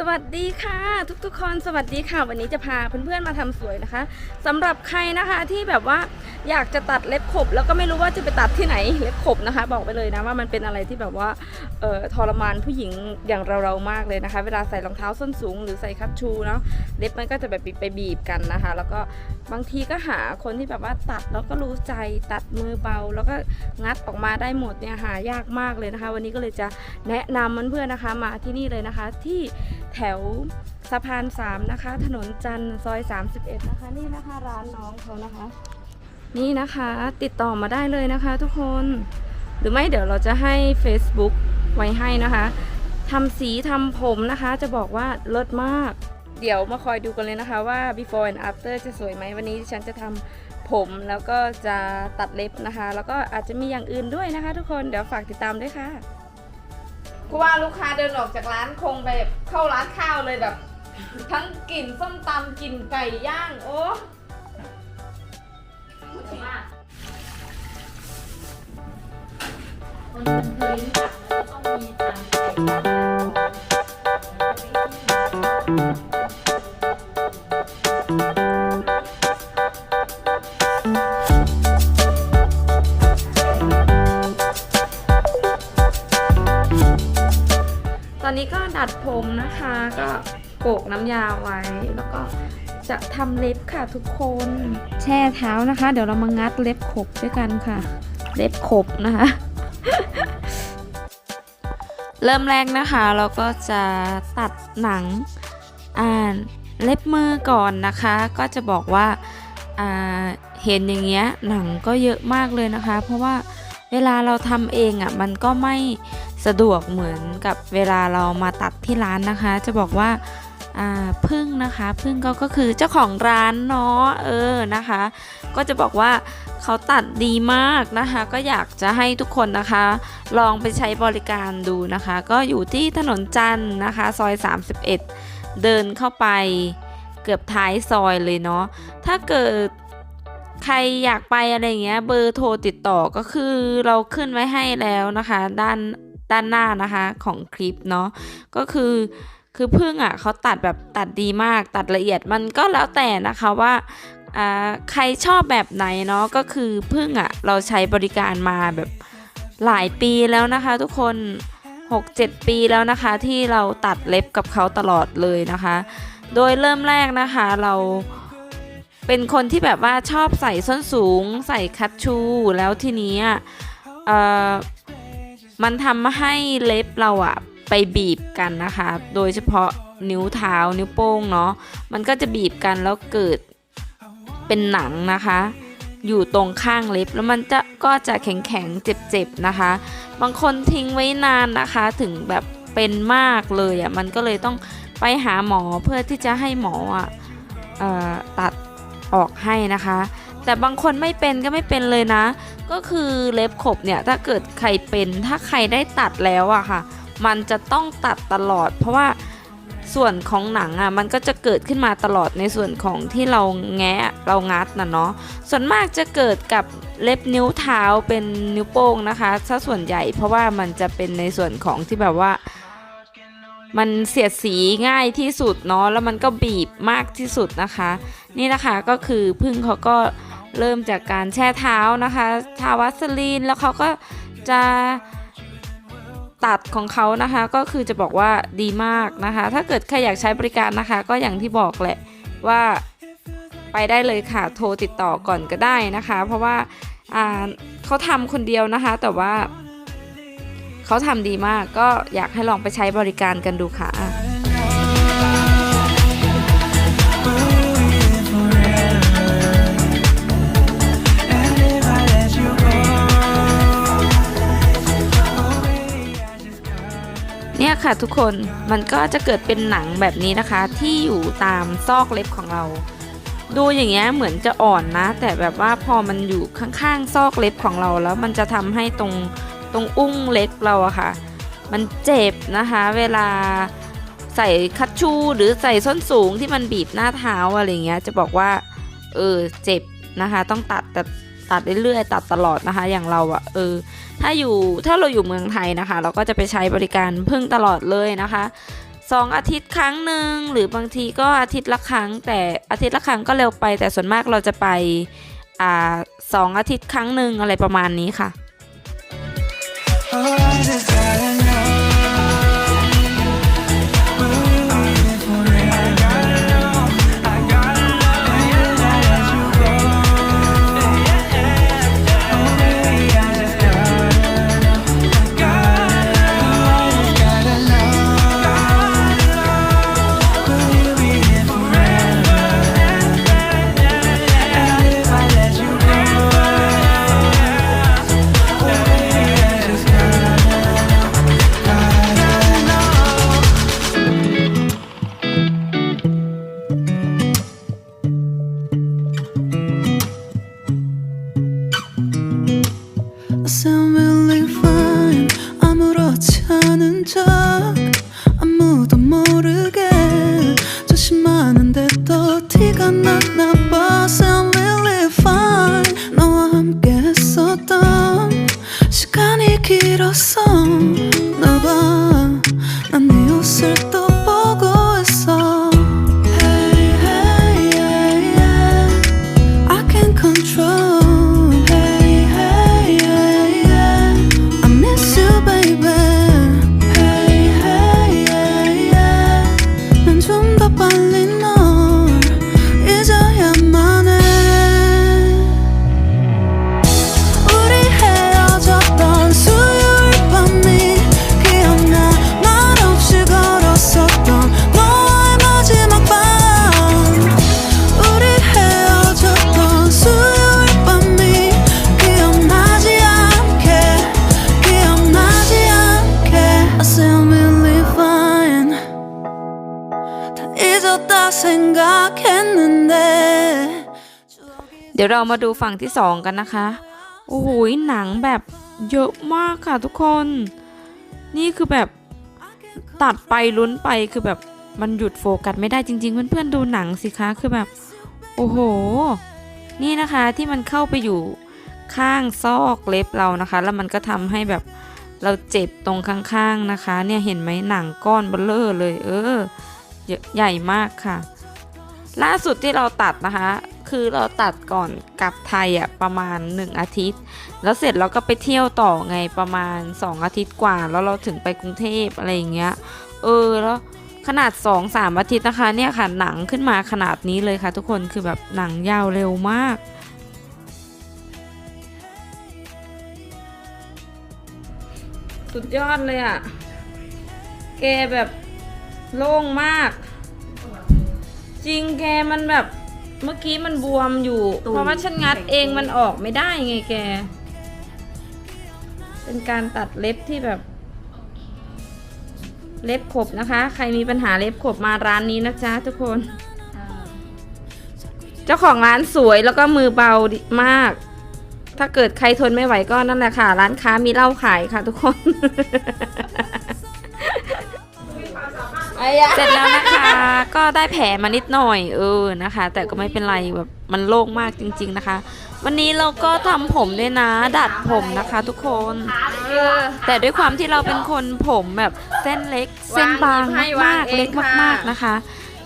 สวัสดีค่ะทุกๆคนสวัสดีค่ะ วันนี้จะพาเพื่อนๆมาทำสวยนะคะสำหรับใครนะคะที่แบบว่าอยากจะตัดเล็บขบ แล้วก็ไม่รู้ว่าจะไปตัดที่ไหนเล็บขบนะคะ บอกไปเลยนะว่ามันเป็นอะไรที่แบบว่าเอ่อทรมานผู้หญิงอย่างเราๆมากเลยนะคะ เวลาใส่รองเท้าส้นสูง หรือใส่คัชชูเนาะเล็บมันก็จะแบบไปบีบกันนะคะ แล้วก็บางทีก็หาคนที่แบบว่าตัดแล้วก็รู้ใจตัดมือเบา แล้วก็งัดออกมาได้หมดเนี่ยหายากมากเลยนะคะ วันนี้ก็เลยจะแนะนำเพื่อนๆนะคะ มาที่นี่เลยนะคะที่ แถวสะพาน3นะคะ ถนนจันทร์ซอย 31 นะคะ นี่นะคะร้านน้องเขานะคะ นี่นะคะติดต่อมาได้เลยนะคะ ทุกคนหรือไม่เดี๋ยวเราจะให้ Facebook ไว้ให้นะคะทำสีทำผมนะคะ จะบอกว่าเลิศมาก เดี๋ยวมาคอยดูกันเลยนะคะว่า before and after จะสวยไหมวันนี้ฉันจะทำผมแล้วก็จะตัดเล็บนะคะ แล้วก็อาจจะมีอย่างอื่นด้วยนะคะ ทุกคนเดี๋ยวฝากติดตามด้วยค่ะ กูว่าลูกค้าเดินออกจากร้านคงไปแบบเข้าร้านข้าวเลยแบบ ทั้งกลิ่นส้มตำกลิ่นไก่ย่างโอ้คนมันเคยรู้จักแล้วก็ต้องมีตามใจ น้ำยาไว้ แล้วก็จะทำเล็บค่ะทุกคน แช่เท้านะคะ เดี๋ยวเรามางัดเล็บขบด้วยกันค่ะ เล็บขบนะคะ เริ่มแรกนะคะ เราก็จะตัดหนังอ่าเล็บมือก่อนนะคะ ก็จะบอกว่าอ่าเห็นอย่างเงี้ยหนังก็เยอะมากเลยนะคะ เพราะว่าเวลาเราทำเองอะ่ะมันก็ไม่สะดวกเหมือนกับเวลาเรามาตัดที่ร้านนะคะ จะบอกว่า พึ่งนะคะพึ่งก็ก็คือเจ้าของร้านเนาะเออนะคะ ก็จะบอกว่าเขาตัดดีมากนะคะ ก็อยากจะให้ทุกคนนะคะ ลองไปใช้บริการดูนะคะ ก็อยู่ที่ถนนจันทร์นะคะ ซอย 31 เดินเข้าไปเกือบท้ายซอยเลยเนาะถ้าเกิดใครอยากไปอะไรเงี้ยเบอร์โทรติดต่อก็คือเราขึ้นไว้ให้แล้วนะคะ ด้านด้านหน้านะคะของคลิปเนาะก็คือ คือพึ่งอะเขาตัดแบบตัดดีมากตัดละเอียดมันก็แล้วแต่นะคะว่าใครชอบแบบไหนเนาะก็คือพึ่งอะเราใช้บริการมาแบบหลายปีแล้วนะคะ ทุกคน 6-7 ปีแล้วนะคะ ที่เราตัดเล็บกับเขาตลอดเลยนะคะ โดยเริ่มแรกนะคะเราเป็นคนที่แบบว่าชอบใส่ส้นสูง ใส่คัตชูแล้วทีนี้อะเอ่อมันทำให้เล็บเราอะ ไปบีบกันนะคะ โดยเฉพาะนิ้วเท้านิ้วโป้งเนาะมันก็จะบีบกันแล้วเกิดเป็นหนังนะคะ อยู่ตรงข้างเล็บแล้วมันจะก็จะแข็งๆเจ็บๆนะคะ บางคนทิ้งไว้นานนะคะถึงแบบเป็นมากเลยอะ่ะมันก็เลยต้องไปหาหมอเพื่อที่จะให้หมออะเอ่อตัดออกให้นะคะ แต่บางคนไม่เป็นก็ไม่เป็นเลยนะ ก็คือเล็บขบเนี่ยถ้าเกิดใครเป็นถ้าใครได้ตัดแล้วอะค่ะ มันจะต้องตัดตลอด เพราะว่าส่วนของหนังอะมันก็จะเกิดขึ้นมาตลอดในส่วนของที่เราแงะเรางัดนะเนาะส่วนมากจะเกิดกับเล็บนิ้วเท้าเป็นนิ้วโป้งนะคะถ้าส่วนใหญ่เพราะว่ามันจะเป็นในส่วนของที่แบบว่า มันเสียดสีง่ายที่สุดเนาะแล้วมันก็บีบมากที่สุดนะคะ นี่นะคะก็คือพึ่งเขาก็เริ่มจากการแช่เท้านะคะ ทาวัสลีนแล้วเขาก็จะ ตัดของเขานะคะก็คือจะบอกว่าดีมากนะคะ ถ้าเกิดใครอยากใช้บริการนะคะ ก็อย่างที่บอกแหละว่าไปได้เลยค่ะโทรติดต่อก่อนก็ได้นะคะ เพราะว่าอ่าเขาทำคนเดียวนะคะ แต่ว่าเขาทำดีมากก็อยากให้ลองไปใช้บริการกันดูค่ะ ค่ะทุกคนมันก็จะเกิดเป็นหนังแบบนี้นะคะ ที่อยู่ตามซอกเล็บของเรา ดูอย่างเงี้ยเหมือนจะอ่อนนะ แต่แบบว่าพอมันอยู่ข้างๆซอกเล็บของเราแล้วมันจะทำให้ตรงตรงอุ้งเล็บเราอะค่ะ มันเจ็บนะคะ เวลาใส่คัตชูหรือใส่ส้นสูงที่มันบีบหน้าเท้าอะไรเงี้ยจะบอกว่าเออเจ็บนะคะ ต้องตัดแต่ ตัดเรื่อยๆ ตัดตลอดนะคะ อย่างเราอะเออ ถ้าอยู่ถ้าเราอยู่เมืองไทยนะคะ เราก็จะไปใช้บริการพึ่งตลอดเลยนะคะสองอาทิตย์ครั้งหนึ่งหรือบางทีก็อาทิตย์ละครั้ง แต่อาทิตย์ละครั้งก็เร็วไป แต่ส่วนมากเราจะไปอ่าสองอาทิตย์ครั้งหนึ่งอะไรประมาณนี้ค่ะ I sound really fine. 아무렇지 않은 척. 아무도 모르게. 조심하는데 또 티가 났나 봐. Sound really fine. 너와 함께 했었던 시간이 길었어. 너봐난 네 옷을 เดี๋ยวเรามาดูฝั่งที่สองกันนะคะ โอ้โหหนังแบบเยอะมากค่ะทุกคน นี่คือแบบตัดไปลุ้นไปคือแบบมันหยุดโฟกัสไม่ได้จริง ๆ เพื่อนๆดูหนังสิคะคือแบบ โอ้โห นี่นะคะที่มันเข้าไปอยู่ข้างซอกเล็บเรานะคะ แล้วมันก็ทำให้แบบเราเจ็บตรงข้างๆนะคะ เนี่ยเห็นไหมหนังก้อนเบลเลอร์เลย เออใหญ่มากค่ะ ล่าสุดที่เราตัดนะคะ คือเราตัดก่อนกลับไทยอะประมาณ 1 อาทิตย์ แล้วเสร็จเราก็ไปเที่ยวต่อไงประมาณ 2 อาทิตย์กว่า แล้วเราถึงไปกรุงเทพอะไรอย่างเงี้ย เออแล้วขนาด 2 3 อาทิตย์นะคะเนี่ยค่ะหนังขึ้นมาขนาดนี้เลยค่ะ ทุกคนคือแบบหนังยาวเร็วมากสุดยอดเลยอะ แกแบบโล่งมาก จริงแกมันแบบ เมื่อกี้มันบวมอยู่ตูนเพราะว่าฉันงัดเองมันออกไม่ได้ไงแก เป็นการตัดเล็บที่แบบ เล็บขบนะคะ ใครมีปัญหาเล็บขบมาร้านนี้นะจ๊ะทุกคนเจ้าของร้านสวยแล้วก็มือเบาดีมาก ถ้าเกิดใครทนไม่ไหวก็นั่นแหละค่ะ ร้านค้ามีเหล้าขายค่ะทุกคน เสร็จแล้วนะคะ ก็ได้แผลมานิดหน่อยเออนะคะ แต่ก็ไม่เป็นไรแบบมันโล่งมากจริง ๆนะคะ วันนี้เราก็ทำผมด้วยนะ ดัดผมนะคะทุกคน แต่ด้วยความที่เราเป็นคนผมแบบเส้นเล็ก เส้นบางมากๆเล็กมากๆนะคะ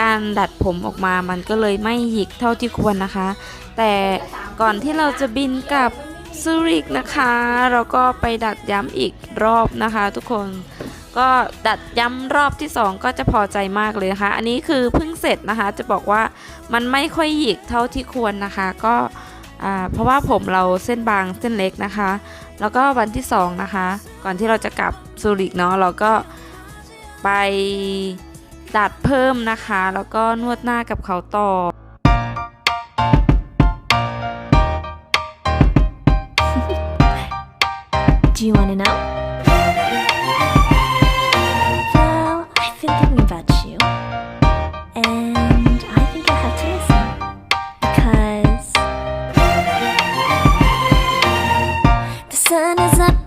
การดัดผมออกมามันก็เลยไม่หยิกเท่าที่ควรนะคะ แต่ก่อนที่เราจะบินกลับซูริกนะคะ เราก็ไปดัดย้ำอีกรอบนะคะ ทุกคน ก็ดัดย้ำรอบที่ 2 ก็จะพอใจมากเลยนะคะ อันนี้คือเพิ่งเสร็จนะคะ จะบอกว่ามันไม่ค่อยหยิกเท่าที่ควรนะคะ ก็เพราะว่าผมเราเส้นบางเส้นเล็กนะคะ แล้วก็วันที่ 2 นะคะ ก่อนที่เราจะกลับซูริกเนาะเราก็ไปดัดเพิ่มนะคะ แล้วก็นวดหน้ากับเขาต่อ Do you want to know?